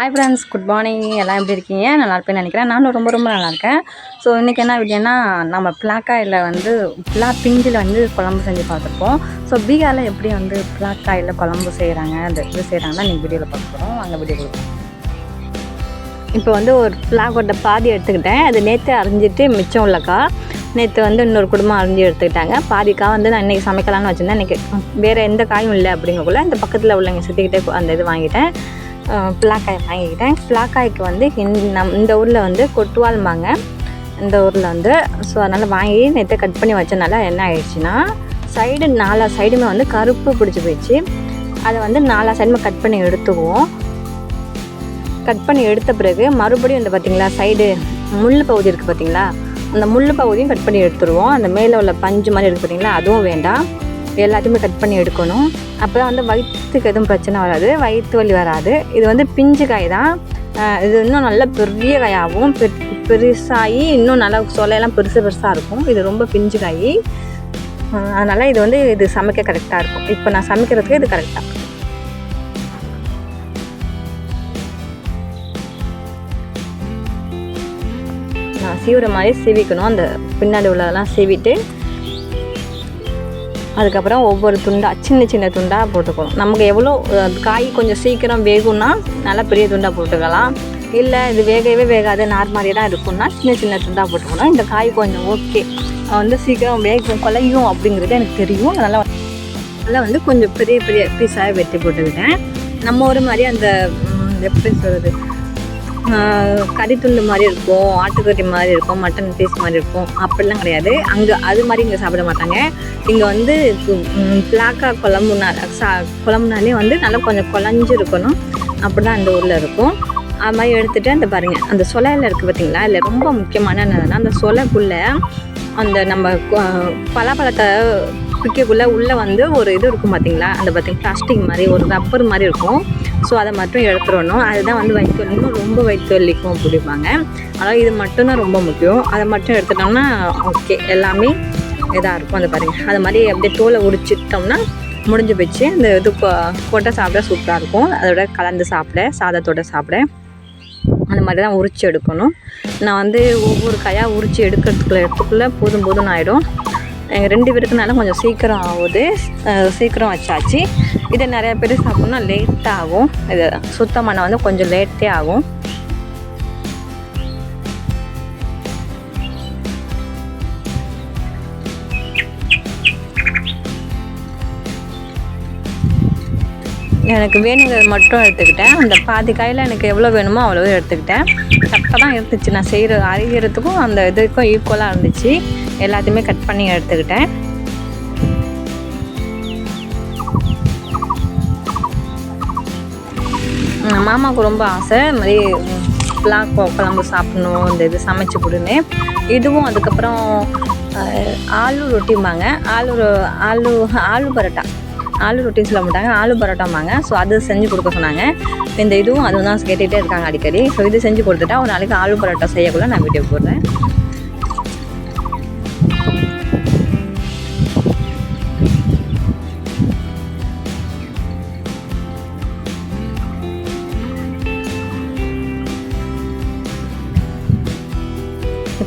Hi friends good morning எல்லாம் எப்படி இருக்கீங்க? நல்லா இருப்பேன்னு நினைக்கிறேன். நானும் ரொம்ப ரொம்ப நல்லா இருக்கேன். ஸோ இன்றைக்கி என்ன வீடியோனா நம்ம பிளாக்காயில் வந்து பிளா பிஞ்சில் வந்து குழம்பு செஞ்சு பார்த்துருப்போம். ஸோ பீகாரில் எப்படி வந்து பிளாக்காயில் குழம்பு செய்கிறாங்க அந்த இது செய்கிறாங்கன்னா நீங்கள் வீடியோவில் பார்க்க அங்கே அந்த வீடியோவில் இப்போ வந்து ஒரு பிளாக்கோட பாதி எடுத்துக்கிட்டேன். அது நேற்று அரிஞ்சிட்டு மிச்சம் உள்ளக்கா நேற்று வந்து இன்னொரு குடும்பம் அரிஞ்சு எடுத்துக்கிட்டாங்க. பாதிக்கா வந்து நான் இன்றைக்கி சமைக்கலாம்னு வச்சுருந்தேன். இன்றைக்கி வேறு எந்த காயும் இல்லை அப்படிங்கக்குள்ள இந்த பக்கத்தில் உள்ளவங்க சுற்றிக்கிட்டே அந்த இது வாங்கிட்டேன். பிளாக்காய் வாங்கிக்கிட்டேன். பிளாக்காய்க்கு வந்து நம் இந்த ஊரில் வந்து கொட்டுவாள்பாங்க இந்த ஊரில் வந்து ஸோ அதனால் வாங்கி நேற்று கட் பண்ணி வச்சனால என்ன ஆயிடுச்சுன்னா சைடு நாலா சைடுமே வந்து கருப்பு பிடிச்சி போயிடுச்சு. அதை வந்து நாலா சைடுமே கட் பண்ணி எடுத்துக்குவோம். கட் பண்ணி எடுத்த பிறகு மறுபடியும் இந்த பார்த்தீங்களா சைடு முள் பகுதி இருக்குது பார்த்தீங்களா அந்த முள் பகுதியும் கட் பண்ணி எடுத்துருவோம். அந்த மேலே உள்ள பஞ்சு மாதிரி இருக்குது பார்த்தீங்களா அதுவும் வேண்டாம். எல்லாத்தையுமே கட் பண்ணி எடுக்கணும். அப்போ தான் வந்து வயிற்றுக்கு எதுவும் பிரச்சனை வராது. வயிற்று வலி வராது. இது வந்து பிஞ்சு காய் தான். இது இன்னும் நல்ல பெரிய காயாகவும் பெ பெருசாகி இன்னும் நல்லா சொலையெல்லாம் பெருசு பெருசாக இருக்கும். இது ரொம்ப பிஞ்சு காய். அதனால் இது வந்து இது சமைக்க கரெக்டாக இருக்கும். இப்போ நான் சமைக்கிறதுக்கு இது கரெக்டாக நான் சீவுற மாதிரி சீவிக்கணும். அந்த பின்னாடி உள்ளதெல்லாம் சீவிட்டு அதுக்கப்புறம் ஒவ்வொரு துண்டாக சின்ன சின்ன துண்டாக போட்டுக்கணும். நமக்கு எவ்வளோ காய் கொஞ்சம் சீக்கிரம் வேகும்னா நல்லா பெரிய துண்டாக போட்டுக்கலாம். இல்லை இது வேகவே வேகாது நார்மலாக தான் இருக்கும்னா சின்ன சின்ன துண்டாக போட்டுக்கணும். இந்த காய் கொஞ்சம் ஓகே. வந்து சீக்கிரம் வேகும் குலையும் அப்படிங்கிறது எனக்கு தெரியும். அதனால் அதெல்லாம் வந்து கொஞ்சம் பெரிய பெரிய பீஸாக வெட்டி போட்டுக்கிட்டேன். நம்ம ஒரு மாதிரி அந்த எப்படி சொல்கிறது கறித்துண்டு மாதிரி இருக்கும் ஆட்டுக்கறி மாதிரி இருக்கும் மட்டன் பீஸ் மாதிரி இருக்கும். அப்படிலாம் கிடையாது. அங்கே அது மாதிரி இங்கே சாப்பிட மாட்டாங்க. இங்கே வந்து பிளாக்காக குழம்புனா சா குழம்புனாலே வந்து நல்லா கொஞ்சம் குழஞ்சு இருக்கணும். அப்படி தான் அந்த ஊரில் இருக்கும். அது மாதிரி எடுத்துகிட்டு அந்த பாருங்கள் அந்த சொலையில் இருக்குது பார்த்தீங்களா இல்லை ரொம்ப முக்கியமான என்னதுன்னா அந்த சொலைக்குள்ளே அந்த நம்ம பலாப்பழத்தை பிக்கக்குள்ளே உள்ளே வந்து ஒரு இது இருக்கும் பார்த்தீங்களா அந்த பார்த்திங்க பிளாஸ்டிக் மாதிரி ஒரு ரப்பர் மாதிரி இருக்கும். ஸோ அதை மட்டும் எடுத்துடணும். அதுதான் வந்து வயிற்றுவலிக்கும் ரொம்ப வயிற்றுவலிக்கும் பிடிப்பாங்க ஆனால் இது மட்டும்தான் ரொம்ப முக்கியம். அதை மட்டும் எடுத்துட்டோம்னா ஓகே எல்லாமே இதாக இருக்கும். அந்த பாருங்க. அது மாதிரி அப்படியே தோலை உரிச்சிட்டோம்னா முடிஞ்சு போச்சு. அந்த இது கொ- கொட்டை சாப்பிட சூப்பராக இருக்கும். அதோட கலந்து சாப்பிட சாதத்தோட சாப்பிட. அந்த மாதிரி தான் உரித்து எடுக்கணும். நான் வந்து ஒவ்வொரு காயாக உரித்து எடுக்கிறதுக்குள்ள எடுத்துக்குள்ளே போதும் போதும் ஆகிடும் ரெண்டு பேருக்குனால கொஞ்சம் சீக்கிரம் ஆகுது. சீக்கிரம் வச்சாச்சு. இதை நிறைய பேர் சாப்பிட்ணுன்னா லேட் ஆகும். இது சுத்தம் பண்ண வந்து கொஞ்சம் லேட்டே ஆகும். எனக்கு வேணுங்கிறது மட்டும் எடுத்துக்கிட்டேன். அந்த பாதி காயில் எனக்கு எவ்வளோ வேணுமோ அவ்வளோ எடுத்துக்கிட்டேன். கரெக்டாக தான் இருந்துச்சு. நான் செய்கிற அரிகிறதுக்கும் அந்த இதுக்கும் ஈக்குவலாக இருந்துச்சு. எல்லாத்தையுமே கட் பண்ணி எடுத்துக்கிட்டேன். மாமாவுக்கு ரொம்ப ஆசை இது மாதிரி பிளாக் குழம்பு சாப்பிடணும் இந்த இது சமைச்சு கொடுன்னு. இதுவும் அதுக்கப்புறம் ஆலு ரொட்டிம்பாங்க. ஆலு ஆலு ஆலு பரோட்டா. ஆலு ரொட்டி சொல்ல மாட்டாங்க ஆலு பரோட்டாம்பாங்க. ஸோ அது செஞ்சு கொடுக்க சொன்னாங்க. இந்த இதுவும் அதுவும் தான் கேட்டுகிட்டே இருக்காங்க அடிக்கடி. ஸோ இது செஞ்சு கொடுத்துட்டா ஒரு நாளைக்கு ஆலு பரோட்டா செய்யக்குள்ள நான் வீடியோ போடுறேன்.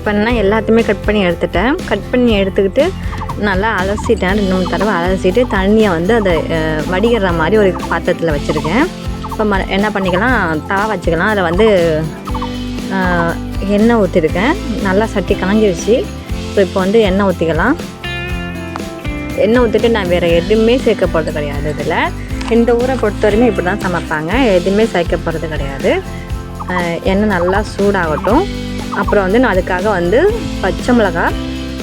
இப்போ நான் எல்லாத்தையுமே கட் பண்ணி எடுத்துட்டேன். கட் பண்ணி எடுத்துக்கிட்டு நல்லா அலசிட்டேன். ரெண்டு மூணு தடவை அலசிட்டு தண்ணியை வந்து அதை வடிகிற மாதிரி ஒரு பாத்திரத்தில் வச்சுருக்கேன். இப்போ ம என்ன பண்ணிக்கலாம்? தவா வச்சுக்கலாம். அதில் வந்து எண்ணெய் ஊற்றிருக்கேன் நல்லா சட்டி காஞ்சிருச்சு ஸோ இப்போ வந்து எண்ணெய் ஊற்றிக்கலாம் எண்ணெய் ஊற்றிட்டு நான் வேறு எதுவுமே சேர்க்க போகிறது கிடையாது இதில். இந்த ஊரை பொறுத்தவரையுமே இப்படி தான் சமைப்பாங்க. எதுவுமே சேர்க்க போகிறது கிடையாது. எண்ணெய் நல்லா சூடாகட்டும். அப்புறம் வந்து நான் அதுக்காக வந்து பச்சை மிளகா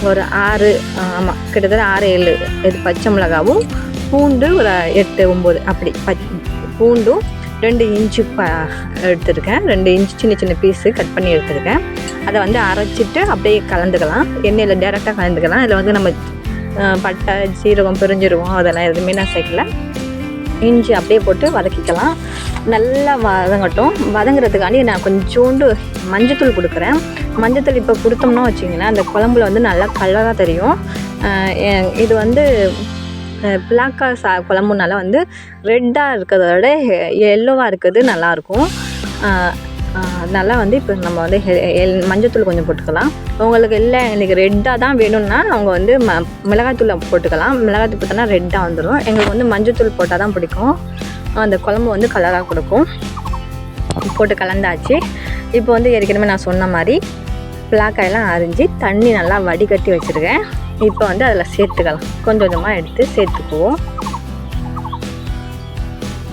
ஒரு ஆறு ஆமாம் கிட்டத்தட்ட ஆறு ஏழு இது பச்சை மிளகாவும் பூண்டு ஒரு எட்டு ஒம்பது அப்படி பச் பூண்டும் ரெண்டு இன்ச்சு ப எடுத்துருக்கேன். ரெண்டு இன்ச்சு சின்ன சின்ன பீஸு கட் பண்ணி எடுத்துருக்கேன். அதை வந்து அரைச்சிட்டு அப்படியே கலந்துக்கலாம். எண்ணெயில் டேரெக்டாக கலந்துக்கலாம். இதில் வந்து நம்ம பட்டை சீரகம் பெருஞ்சீரகம் அதெல்லாம் எதுவுமே நான் சேர்க்கல. இஞ்சி அப்படியே போட்டு வதக்கிக்கலாம். நல்லா வதங்கட்டும். வதங்குறதுக்காண்டி நான் கொஞ்சோண்டு மஞ்சத்தூள் கொடுக்குறேன். மஞ்சத்தூள் இப்போ கொடுத்தோம்னா வச்சிங்கன்னா அந்த குழம்புல வந்து நல்லா கலராக தெரியும். எ- இது வந்து பிளாக்கா சா குழம்புனால வந்து ரெட்டாக இருக்கிறத விட எல்லோவாக இருக்கிறது நல்லாயிருக்கும் நல்லா வந்து இப்போ நம்ம வந்து எல்- மஞ்சத்தூள் கொஞ்சம் போட்டுக்கலாம். உங்களுக்கு இல்லை எனக்கு ரெட்டாக தான் வேணும்னா அவங்க வந்து ம மிளகாத்தூளை போட்டுக்கலாம். மிளகாத்தூள் போட்டோன்னா ரெட்டாக வந்துடும் எங்களுக்கு வந்து மஞ்சத்தூள் போட்டால் தான் பிடிக்கும். அந்த குழம்பு வந்து கலராக கொடுக்கும். போட்டு கலந்தாச்சு. இப்போ வந்து ஏற்கனவே நான் சொன்ன மாதிரி பிளாக்காயெல்லாம் அரிஞ்சு தண்ணி நல்லா வடிகட்டி வச்சுருக்கேன். இப்போ வந்து அதில் சேர்த்துக்கலாம். கொஞ்சம் கொஞ்சமாக எடுத்து சேர்த்துக்குவோம்.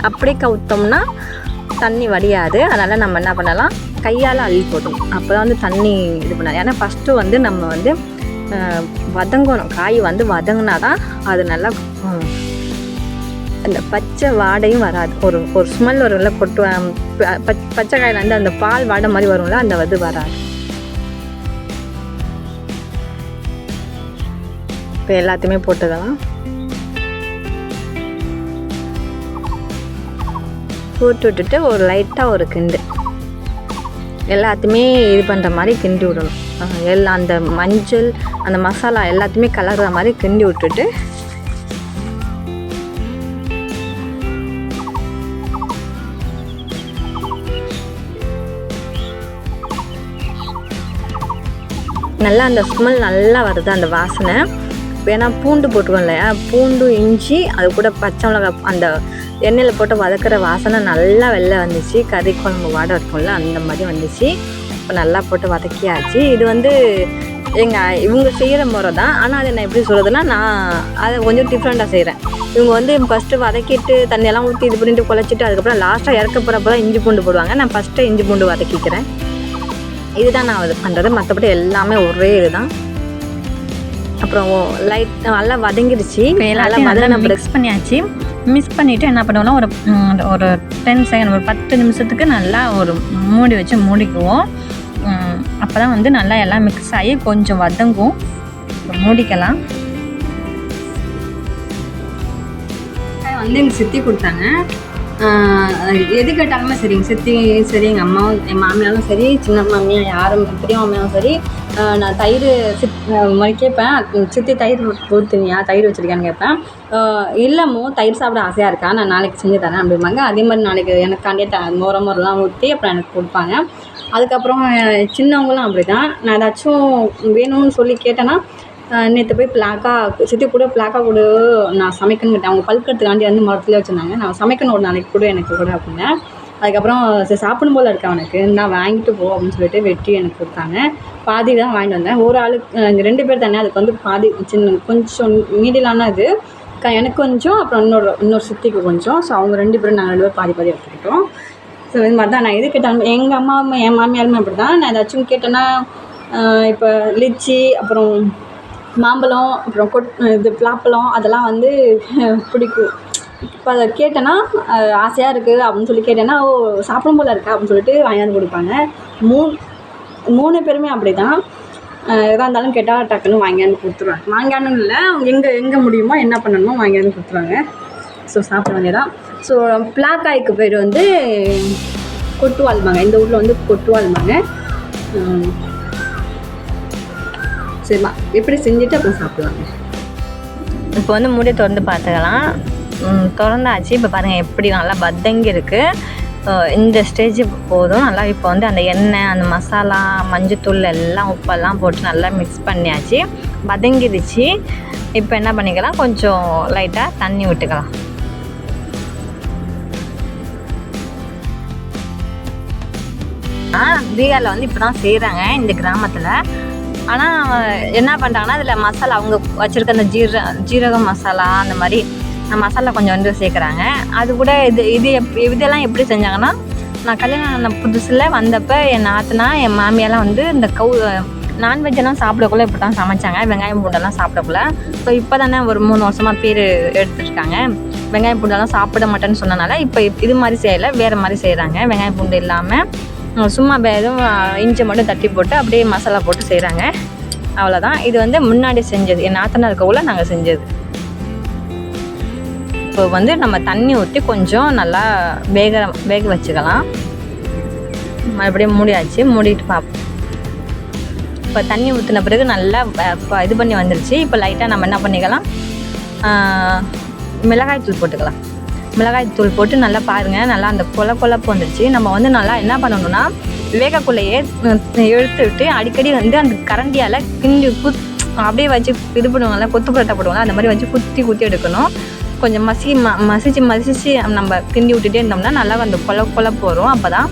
அப்படியே கவுத்தோம்னா தண்ணி வடியாது. அதனால் நம்ம என்ன பண்ணலாம்? கையால் அள்ளி போட்டோம் அப்போ தான் வந்து தண்ணி இது பண்ணாது ஏன்னா ஃபஸ்ட்டு வந்து நம்ம வந்து வதங்கணும். காய் வந்து வதங்கினா தான் அது நல்லா அந்த பச்சை வாடையும் வராது. ஒரு ஒரு ஸ்மெல் வரும்ல கொட்டு பச்- பச்சை காயில் வந்து அந்த பால் வாடை மாதிரி வரும்ல அந்த இது வராது. இப்போ எல்லாத்தையுமே போட்டுக்கலாம். போட்டு விட்டுட்டு ஒரு லைட்டாக ஒரு கிண்டு. எல்லாத்தையுமே இது பண்ணுற மாதிரி கிண்டி விடணும். எல்லா எல்லாம் அந்த மஞ்சள் அந்த மசாலா எல்லாத்தையுமே கலர்ற மாதிரி கிண்டி விட்டுட்டு நல்லா அந்த ஸ்மெல் நல்லா வருது அந்த வாசனை. ஏன்னா பூண்டு போட்டுருவோம் இல்லையா? பூண்டு இஞ்சி அது கூட பச்சை மிளகாய் அந்த எண்ணெயில் போட்டு வதக்குற வாசனை நல்லா வெளில வந்துச்சு. கறி குழம்பு வாடை இருக்கும்ல அந்த மாதிரி வந்துச்சு. இப்போ நல்லா போட்டு வதக்கியாச்சு. இது வந்து எங்கள் இவங்க செய்கிற முறை தான். ஆனால் அதை நான் எப்படி சொல்கிறதுனா நான் அதை கொஞ்சம் டிஃப்ரெண்ட்டாக செய்கிறேன் இவங்க வந்து ஃபஸ்ட்டு வதக்கிட்டு தண்ணியெல்லாம் ஊற்றி இது பண்ணிட்டு குழச்சிட்டு அதுக்கப்புறம் லாஸ்ட்டாக இறக்க போகிறப்ப தான் இஞ்சி பூண்டு போடுவாங்க. நான் ஃபஸ்ட்டு இஞ்சி பூண்டு வதக்கிக்கிறேன். இதுதான் நான் இது பண்ணுறது மற்றபடி எல்லாமே ஒரே இதுதான். அப்புறம் லைட் நல்லா வதங்கிடுச்சு. நல்லா பிறகு மிக்ஸ் பண்ணியாச்சு. மிக்ஸ் பண்ணிவிட்டு என்ன பண்ணுவோம்னா ஒரு ஒரு டென் செகண்ட் ஒரு பத்து நிமிஷத்துக்கு நல்லா ஒரு மூடி வச்சு மூடிக்குவோம். அப்போ தான் வந்து நல்லா எல்லாம் மிக்ஸ் ஆகி கொஞ்சம் வதங்கும். மூடிக்கலாம். வந்து எங்கள் சித்தி கொடுத்தாங்க. எது கேட்டாலுமே சரி எங்கள் சித்தி சரி எங்கள் அம்மாவும் என் மாமியாரும் சரி சின்ன மாமியா யாரும் பெரிய மாமியாவும் சரி நான் தயிர் சித் மாதிரி கேட்பேன். சித்தி தயிர் ஊற்றுனியா தயிர் வச்சுருக்கியான்னு கேட்பேன். ஆஹ் இல்லைம்மோ தயிர் சாப்பிட ஆசையாக இருக்கா? நான் நாளைக்கு செஞ்சு தரேன் அப்படிம்பாங்க. அதே மாதிரி நாளைக்கு எனக்காண்டியே த மோரம் மோரெலாம் ஊற்றி அப்புறம் எனக்கு கொடுப்பாங்க. அதுக்கப்புறம் சின்னவங்களும் அப்படி தான் நான் ஏதாச்சும் வேணும்னு சொல்லி கேட்டேன்னா நேற்று போய் பிளாக்கா சித்தி கூட பிளாக்கா கூட நான் சமைக்கணும்னு கேட்டேன். அவங்க பழுக்கிறதுக்காண்டி வந்து மரத்துலேயே வச்சுருந்தாங்க. நான் சமைக்கணும் ஒரு நாளைக்கு கூட எனக்கு கூட அப்படின்னேன் அதுக்கப்புறம் சரி சாப்பிடும் போல இருக்கா அவனுக்கு. நான் வாங்கிட்டு போ அப்படின்னு சொல்லிட்டு வெட்டி எனக்கு கொடுத்தாங்க. பாதி தான் வாங்கிட்டு வந்தேன். ஒரு ஆளுக்கு ரெண்டு பேர் தானே அதுக்கு வந்து பாதி சின்ன கொஞ்சம் மீடியலான இது. க- எனக்கு கொஞ்சம் அப்புறம் இன்னொரு இன்னொரு சித்திக்கு கொஞ்சம். ஸோ அவங்க ரெண்டு பேரும் நாங்கள் ரெண்டு பேரும் பாதி பாதி எடுத்துக்கிட்டோம். ஸோ இது மாதிரி தான் நான் எது கேட்டாலும் எங்கள் அம்மா என் மாமியாருமே அப்படி தான் நான் ஏதாச்சும் கேட்டேன்னா இப்போ லிச்சி அப்புறம் மாம்பழம் அப்புறம் கொட் இது பலாப்பழம் அதெல்லாம் வந்து பிடிக்கும். இப்போ அதை கேட்டேன்னா ஆசையாக இருக்குது அப்படின்னு சொல்லி கேட்டேன்னா ஓ சாப்பிடும் போல இருக்கா அப்படின்னு சொல்லிட்டு வாங்கியாந்து கொடுப்பாங்க. மூணு மூணு பேருமே அப்படி தான் எதாக இருந்தாலும் கேட்டால் டக்குன்னு வாங்கியாந்து கொடுத்துருவாங்க. வாங்கியான்னு இல்லை அவங்க எங்கே எங்கே முடியுமோ என்ன பண்ணணுமோ வாங்கியாந்து கொடுத்துருவாங்க. ஸோ சாப்பிட வேண்டியதான் ஸோ பிளாக்காய்க்கு பேர் வந்து கொட்டுவாள்பாங்க இந்த ஊரில் வந்து கொட்டுவாள்பாங்க சரிமா எப்படி செஞ்சுட்டு அப்புறம் சாப்பிடலாங்க இப்போ வந்து மூடி திறந்து பார்த்துக்கலாம். திறந்தாச்சு. இப்போ பாருங்கள் எப்படி நல்லா பத்தங்கி இருக்குது இந்த ஸ்டேஜ் போதும். நல்லா இப்போ வந்து அந்த எண்ணெய் அந்த மசாலா மஞ்சத்தூள் எல்லாம் உப்பெல்லாம் போட்டு நல்லா மிக்ஸ் பண்ணியாச்சு. பதங்கிடுச்சு இப்போ என்ன பண்ணிக்கலாம்? கொஞ்சம் லைட்டாக தண்ணி விட்டுக்கலாம். பீகாரில் வந்து இப்போ தான் செய்கிறாங்க இந்த கிராமத்தில். ஆனால் என்ன பண்ணுறாங்கன்னா அதில் மசாலா அவங்க வச்சுருக்க அந்த ஜீர ஜீரக மசாலா அந்த மாதிரி மசாலா கொஞ்சம் வந்து சேர்க்குறாங்க. அது கூட இது இது எப் இதெல்லாம் எப்படி செஞ்சாங்கன்னா நான் கல்யாணம் ஆன புதுசில் வந்தப்போ என் நாத்தனா என் மாமியெல்லாம் வந்து இந்த கவு நான்வெஜ்ஜெல்லாம் சாப்பிடக்குள்ளே இப்படி தான் சமைச்சாங்க. வெங்காயம் பூண்டெல்லாம் சாப்பிடக்குள்ள. ஸோ இப்போ தானே ஒரு மூணு வருஷமாக பேர் எடுத்துருக்காங்க. வெங்காயம் பூண்டெல்லாம் சாப்பிட மாட்டேன்னு சொன்னனால இப்போ இது மாதிரி செய்யலை வேறு மாதிரி செய்கிறாங்க வெங்காயம் பூண்டு இல்லாமல் சும்மா எதுவும் இஞ்சி மட்டும் தட்டி போட்டு அப்படியே மசாலா போட்டு செய்கிறாங்க அவ்வளோதான் இது வந்து முன்னாடி செஞ்சது. என் நாத்தனா இருக்கக்குள்ள நாங்கள் செஞ்சது. இப்போ வந்து நம்ம தண்ணி ஊற்றி கொஞ்சம் நல்லா வேக வேக வச்சுக்கலாம். மறுபடியும் மூடியாச்சு. மூடிட்டு பார்ப்போம் இப்போ தண்ணி ஊற்றின பிறகு நல்லா இது பண்ணி வந்துருச்சு. இப்போ லைட்டாக நம்ம என்ன பண்ணிக்கலாம்? மிளகாய் தூள் போட்டுக்கலாம். மிளகாய் தூள் போட்டு நல்லா பாருங்கள் நல்லா அந்த கொல கொலப்பு வந்துடுச்சு நம்ம வந்து நல்லா என்ன பண்ணணும்னா வேகக்குள்ளேயே எடுத்து விட்டு அடிக்கடி வந்து அந்த கரண்டியால் கிண்டி குத் அப்படியே வச்சு இது பண்ணுவாங்கல்ல கொத்து புரோட்டா போடுவாங்க அந்த மாதிரி வச்சு குத்தி குத்தி எடுக்கணும். கொஞ்சம் மசி ம மசிச்சு மசிச்சு நம்ம கிண்டி விட்டுட்டே இருந்தோம்னா நல்லா அந்த கொல கொலப்பு வரும். அப்போ தான்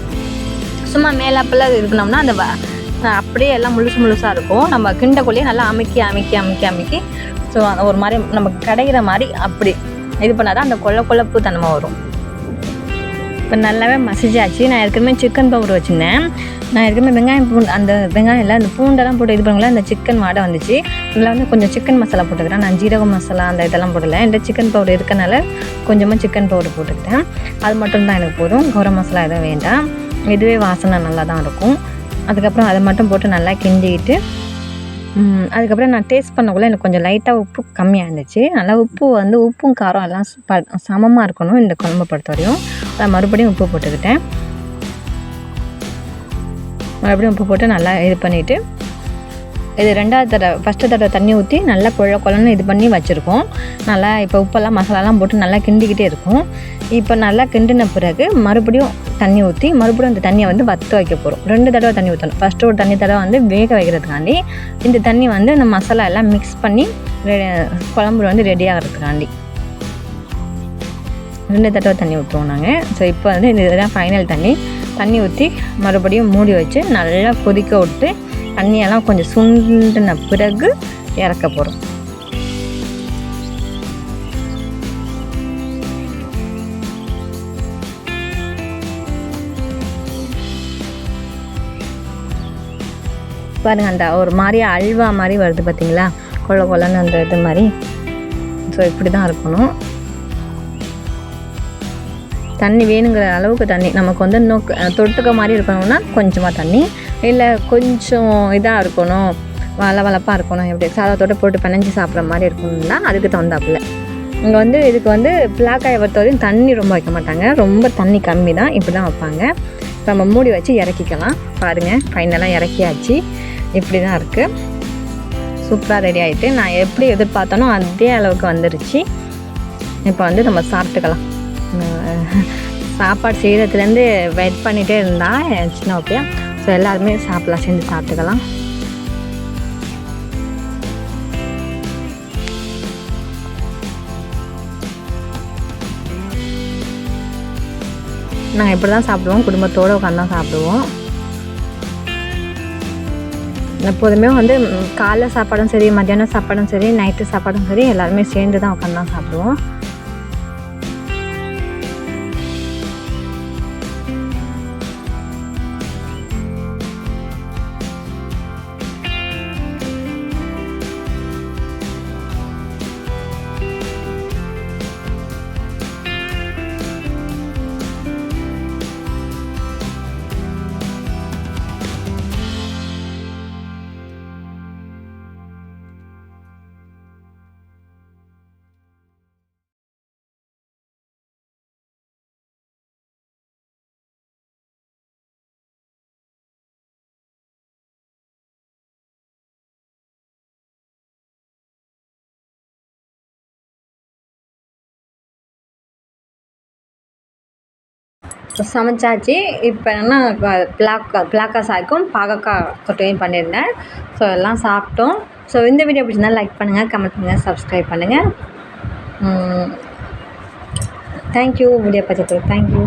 சும்மா மேலாப்பில் இருக்கணும்னா அந்த அப்படியே எல்லாம் முழுசு முழுசாக இருக்கும். நம்ம கிண்டக்குள்ளேயே நல்லா அமைக்கி அமைக்கி அமுக்கி அமுக்கி ஸோ ஒரு மாதிரி நமக்கு கிடைக்கிற மாதிரி அப்படி இது பண்ணால் தான் அந்த கொல்ல கொழப்பு தன்மை வரும். இப்போ நல்லாவே மசிச்சாச்சு நான் ஏற்கனவே சிக்கன் பவுடர் வச்சுருந்தேன். நான் ஏற்கனவே வெங்காயம் பூண்டு அந்த வெங்காயம் இல்லை அந்த பூண்டெல்லாம் போட்டு இது பண்ணுங்களா அந்த சிக்கன் மாடை வந்துச்சு. இதில் வந்து கொஞ்சம் சிக்கன் மசாலா போட்டுக்கிறேன். நான் ஜீரக மசாலா அந்த இதெல்லாம் போடல. என்கிட்ட சிக்கன் பவுடர் இருக்கனால கொஞ்சமாக சிக்கன் பவுடர் போட்டுக்கிட்டேன். அது மட்டும் தான் எனக்கு போதும். கரம் மசாலா எதுவும் வேண்டாம். இதுவே வாசனை நல்லா தான் இருக்கும். அதுக்கப்புறம் அதை மட்டும் போட்டு நல்லா கிண்டிக்கிட்டு அதுக்கப்புறம் நான் டேஸ்ட் பண்ணக்குள்ளே எனக்கு கொஞ்சம் லைட்டாக உப்பு கம்மியாக இருந்துச்சு. நல்லா உப்பு வந்து உப்பும் காரம் எல்லாம் ப- சமமாக இருக்கணும் இந்த குழம்பு பொறுத்த வரையும் அதை மறுபடியும் உப்பு போட்டுக்கிட்டேன். மறுபடியும் உப்பு போட்டு நல்லா இது பண்ணிவிட்டு இது ரெண்டாவது தடவை ஃபஸ்ட்டு தடவை தண்ணி ஊற்றி நல்லா குழ குழன்னு இது பண்ணி வச்சுருக்கோம். நல்லா இப்போ உப்பெல்லாம் மசாலாலாம் போட்டு நல்லா கிண்டிக்கிட்டே இருக்கும். இப்போ நல்லா கிண்டின பிறகு மறுபடியும் தண்ணி ஊற்றி மறுபடியும் அந்த தண்ணியை வந்து வற்ற வைக்க போகிறோம் ரெண்டு தடவை தண்ணி ஊற்றணும் ஃபஸ்ட்டு ஒரு தண்ணி தடவை வந்து வேக வைக்கிறதுக்காண்டி இந்த தண்ணி வந்து இந்த மசாலா எல்லாம் மிக்ஸ் பண்ணி குழம்பு வந்து ரெடி ஆகிறதுக்காண்டி. ரெண்டு தடவை தண்ணி ஊற்றுவோம் நாங்கள் ஸோ இப்போ வந்து இந்த இதுதான் ஃபைனல் தண்ணி. தண்ணி ஊற்றி மறுபடியும் மூடி வச்சு நல்லா கொதிக்க விட்டு தண்ணியெல்லாம் கொஞ்சம் சுண்டின பிறகு இறக்க போகிறோம் பாருங்கள் அந்த ஒரு மாதிரி அல்வா மாதிரி வருது பார்த்தீங்களா கொள்ள கொலன்னு அந்த இது மாதிரி. ஸோ இப்படி தான் இருக்கணும். தண்ணி வேணுங்கிற அளவுக்கு தண்ணி. நமக்கு வந்து நோக்கு தொட்டுக்க மாதிரி இருக்கணும்னா கொஞ்சமாக தண்ணி. இல்லை கொஞ்சம் இதாக இருக்கணும். வள வளப்பாக இருக்கணும். எப்படி சாதத்தோட போட்டு பிணைஞ்சு சாப்பிட்ற மாதிரி இருக்கணும்னா அதுக்கு தகுந்தாப்புல. இங்கே வந்து இதுக்கு வந்து பிளாக்காயை பொறுத்த வரையும் தண்ணி ரொம்ப வைக்க மாட்டாங்க. ரொம்ப தண்ணி கம்மி தான் இப்படி தான் வைப்பாங்க. இப்போ நம்ம மூடி வச்சு இறக்கிக்கலாம். பாருங்கள் ஃபைனலாக இறக்கியாச்சு. இப்படி தான் இருக்குது சூப்பராக ரெடி ஆகிட்டு நான் எப்படி எதிர்பார்த்தனோ அதே அளவுக்கு வந்துருச்சு. இப்போ வந்து நம்ம சாப்பிட்டுக்கலாம். சாப்பாடு செய்கிறதுலேருந்து வெயிட் பண்ணிகிட்டே இருந்தால் என் சின்ன ஓகே ஸோ எல்லாருமே சாப்பிடலாம் சேர்ந்து சாப்பிட்டுக்கலாம். நாங்கள் இப்படி தான் சாப்பிடுவோம். குடும்பத்தோடு உட்காந்து தான் சாப்பிடுவோம். எப்போதுமே வந்து காலைல சாப்பாடும் சரி மத்தியானம் சாப்பாடும் சரி நைட்டு சாப்பாடும் சரி எல்லாருமே சேர்ந்து தான் உட்காந்து தான் சாப்பிடுவோம். சமைச்சாச்சு. இப்போ என்ன பிளாக்கா பிளாக்கா சாய்க்கும் பாகக்காய் தொட்டையும் பண்ணியிருந்தேன். ஸோ எல்லாம் சாப்பிட்டோம். ஸோ இந்த வீடியோ பிடிச்சிருந்தா லைக் பண்ணுங்கள் கமெண்ட் பண்ணுங்கள் சப்ஸ்கிரைப் பண்ணுங்கள் தேங்க்யூ வீடியோ பார்த்துட்டு தேங்க்யூ